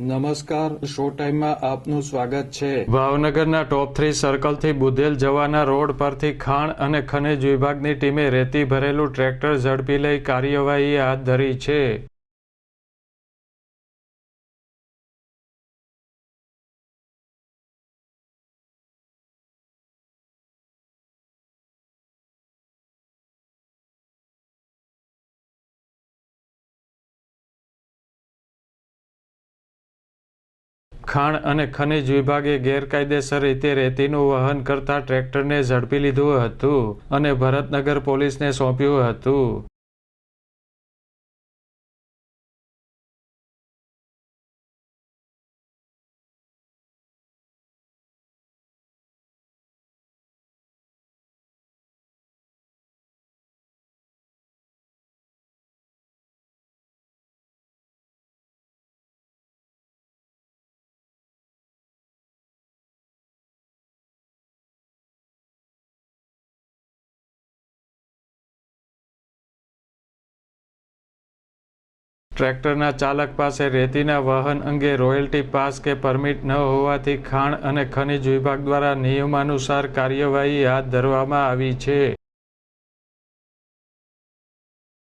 નમસ્કાર, શો ટાઈમમાં આપનું સ્વાગત છે. ભાવનગરના ટોપ થ્રી સર્કલથી બુધેલ જવાના રોડ પરથી ખાણ અને ખનિજ વિભાગની ટીમે રેતી ભરેલું ટ્રેક્ટર ઝડપી લઈ કાર્યવાહી હાથ ધરી છે. ખાણ અને ખનિજ વિભાગે ગેરકાયદેસર રીતે રેતીનું વહન કરતા ટ્રેક્ટરને ઝડપી લીધું હતું અને ભરતનગર પોલીસને સોંપ્યું હતું. ટ્રેક્ટરના ચાલક પાસે રેતીના વાહન અંગે રોયલ્ટી પાસ કે પરમિટ ન હોવાથી ખાણ અને ખનિજ વિભાગ દ્વારા નિયમાનુસાર કાર્યવાહી હાથ ધરવામાં આવી છે.